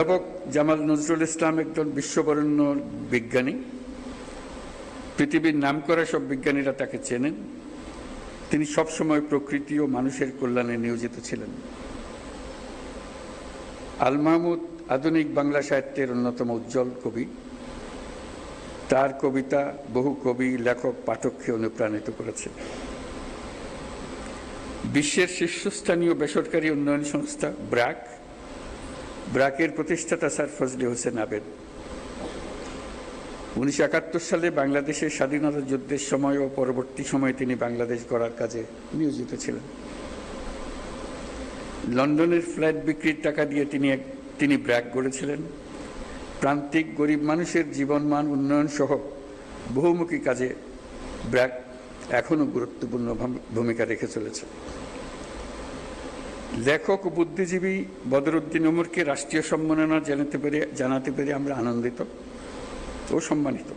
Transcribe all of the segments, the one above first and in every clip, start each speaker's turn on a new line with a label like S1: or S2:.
S1: অধ্যাপক জামাল নজরুল ইসলাম একজন বিশ্ববরেণ্য বিজ্ঞানী। পৃথিবীর নামকরা সব বিজ্ঞানীরা তাকে চেনেন। তিনি সবসময় প্রকৃতি ও মানুষের কল্যাণে নিয়োজিত ছিলেন। আল মাহমুদ আধুনিক বাংলা সাহিত্যের অন্যতম উজ্জ্বল কবি। তার কবিতা বহু কবি, লেখক, পাঠককে অনুপ্রাণিত করেছে। বিশ্বের শীর্ষস্থানীয় বেসরকারি উন্নয়ন সংস্থা ব্র্যাক ব্র্যাকের প্রতিষ্ঠাতা স্যার ফজলে হোসেন আবেদ। উনিশশো একাত্তর সালে বাংলাদেশের স্বাধীনতা যুদ্ধের সময় ও পরবর্তী সময়ে তিনি বাংলাদেশ গড়ার কাজে নিয়োজিত ছিলেন। লন্ডনের ফ্ল্যাট বিক্রির টাকা দিয়ে তিনি এক, তিনি ব্র্যাক গড়েছিলেন। প্রান্তিক গরিব মানুষের জীবনমান উন্নয়ন সহ বহুমুখী কাজে ব্র্যাক এখনও গুরুত্বপূর্ণ ভূমিকা রেখে চলেছে লেখক ও বুদ্ধিজীবী বদরুদ্দিন ওমরকে রাষ্ট্রীয় সম্মাননা জানাতে পেরে জানাতে পেরে আমরা আনন্দিত ও সম্মানিত।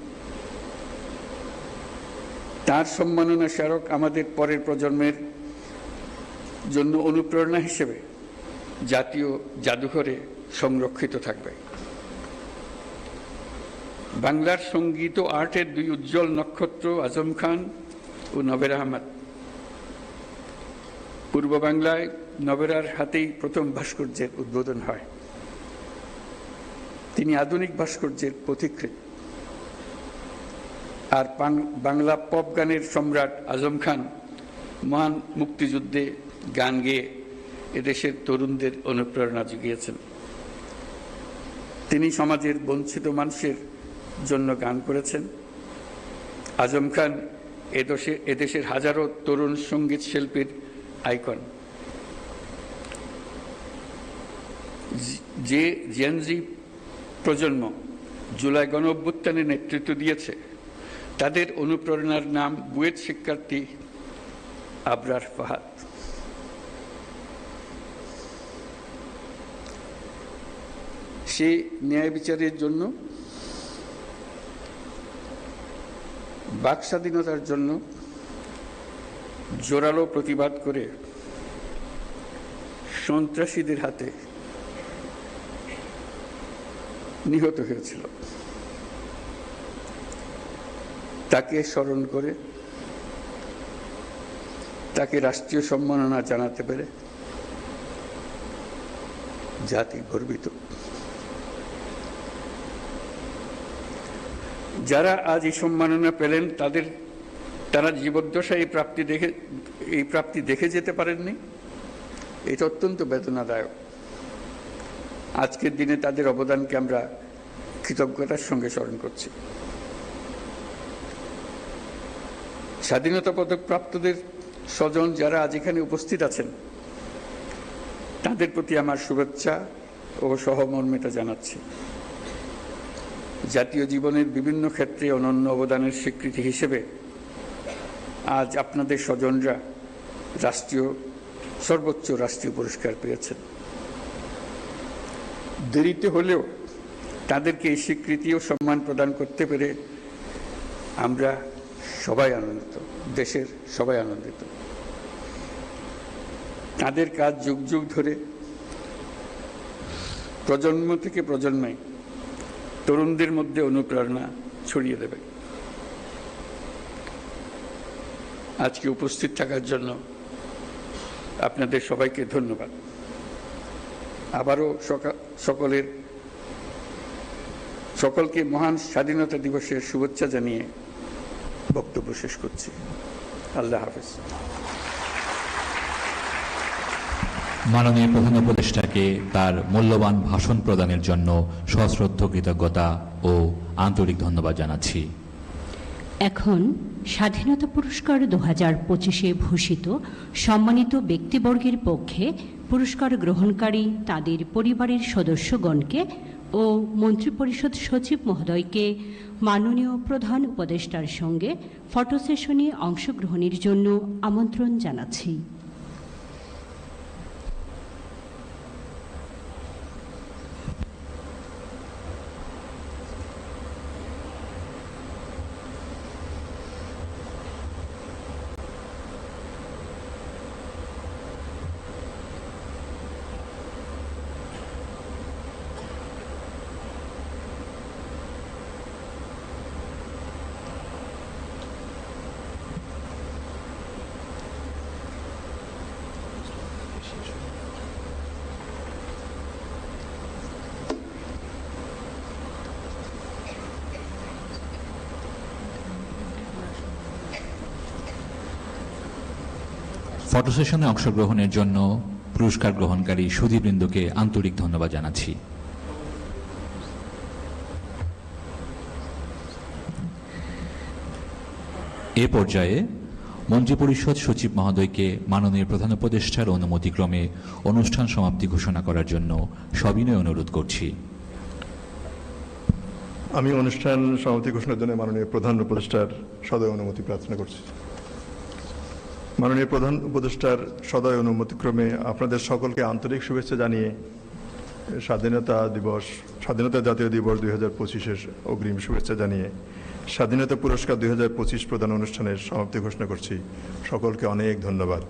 S1: তার সম্মাননা স্মারক আমাদের পরের প্রজন্মের জন্য অনুপ্রেরণা হিসেবে জাতীয় জাদুঘরে সংরক্ষিত থাকবে। বাংলার সংগীত ও আর্টের দুই উজ্জ্বল নক্ষত্র আজম খান ও নবের আহমদ। পূর্ব বাংলায় নবেরার হাতেই প্রথম ভাস্কর্যের উদ্বোধন হয়। তিনি আধুনিক ভাস্কর্যের পথিকৃৎ। আর বাংলা পপ গানের সম্রাট আজম খান মহান মুক্তিযুদ্ধে গান গেয়ে এদেশের তরুণদের অনুপ্রেরণা জুগিয়েছেন। তিনি সমাজের বঞ্চিত মানুষের জন্য গান করেছেন। আজম খান এদেশে এদেশের হাজারো তরুণ সংগীত শিল্পীর আইকন যে জেনজি প্রজন্ম জুলাই গণ অভ্যুত্থানে নেতৃত্ব দিয়েছে, তাদের অনুপ্রেরণার নাম বুয়েট শিক্ষার্থী আবরার ফাহাদ। সে ন্যায় বিচারের জন্য, বাক স্বাধীনতার জন্য জোরালো প্রতিবাদ করে সন্ত্রাসীদের হাতে নিহত হয়েছিল। তাকে স্মরণ করে, তাকে রাষ্ট্রীয় সম্মাননা জানাতে পেরে জাতি গর্বিত। যারা আজ এই সম্মাননা পেলেন, তাদের তারা জীবদ্দশায় এই প্রাপ্তি দেখে, এই প্রাপ্তি দেখে যেতে পারেননি। এটা অত্যন্ত বেদনাদায়ক। আজকের দিনে তাদের অবদানকে আমরা কৃতজ্ঞতার সঙ্গে স্মরণ করছি। স্বাধীনতা পদক প্রাপ্তদের স্বজন যারা আজ এখানে উপস্থিত আছেন, তাদের প্রতি আমার শুভেচ্ছা ও সহমর্মিতা জানাচ্ছি। জাতীয় জীবনের বিভিন্ন ক্ষেত্রে অনন্য অবদানের স্বীকৃতি হিসেবে আজ আপনাদের স্বজনরা রাষ্ট্রীয়, সর্বোচ্চ রাষ্ট্রীয় পুরস্কার পেয়েছেন। দেরিতে হলেও তাদেরকে এই স্বীকৃতি ও সম্মান প্রদান করতে পেরে আমরা সবাই আনন্দিত, দেশের সবাই আনন্দিত। তাদের কাজ যুগ যুগ ধরে প্রজন্ম থেকে প্রজন্মে তরুণদের মধ্যে অনুপ্রেরণা ছড়িয়ে দেবে। আজকে উপস্থিত থাকার জন্য আপনাদের সবাইকে ধন্যবাদ। আবারও সকলের সকলকে মহান স্বাধীনতা দিবসের শুভেচ্ছা জানিয়ে বক্তব্য শেষ করছি। আল্লাহ হাফেজ।
S2: মাননীয় প্রধান উপদেষ্টাকে তার মূল্যবান ভাষণ প্রদানের জন্য সশ্রদ্ধ কৃতজ্ঞতা ও আন্তরিক ধন্যবাদ জানাচ্ছি।
S3: এখন স্বাধীনতা পুরস্কার দু হাজার পঁচিশে ভূষিত সম্মানিত ব্যক্তিবর্গের পক্ষে পুরস্কার গ্রহণকারী তাদের পরিবারের সদস্যগণকে ও মন্ত্রিপরিষদ সচিব মহোদয়কে মাননীয় প্রধান উপদেষ্টার সঙ্গে ফটো সেশনে অংশগ্রহণের জন্য আমন্ত্রণ জানাচ্ছি।
S2: ফটো সেশনে অংশগ্রহণের জন্য পুরস্কার গ্রহণকারী সুধীবৃন্দকে আন্তরিক ধন্যবাদ জানাচ্ছি। এ পর্যায়ে মন্ত্রিপরিষদ সচিব মহোদয়কে মাননীয় প্রধান উপদেষ্টার অনুমতিক্রমে অনুষ্ঠান সমাপ্তি ঘোষণা করার জন্য সবিনয় অনুরোধ করছি।
S4: আমি অনুষ্ঠান সমাপ্তি ঘোষণার জন্য মাননীয় প্রধান উপদেষ্টার সদয় অনুমতি প্রার্থনা করছি। মাননীয় প্রধান উপদেষ্টার সদয় অনুমতিক্রমে আপনাদের সকলকে আন্তরিক শুভেচ্ছা জানিয়ে স্বাধীনতা দিবস, স্বাধীনতা জাতীয় দিবস দুই হাজার পঁচিশের অগ্রিম শুভেচ্ছা জানিয়ে স্বাধীনতা পুরস্কার দুই হাজার পঁচিশ প্রধান অনুষ্ঠানের সমাপ্তি ঘোষণা করছি। সকলকে অনেক ধন্যবাদ।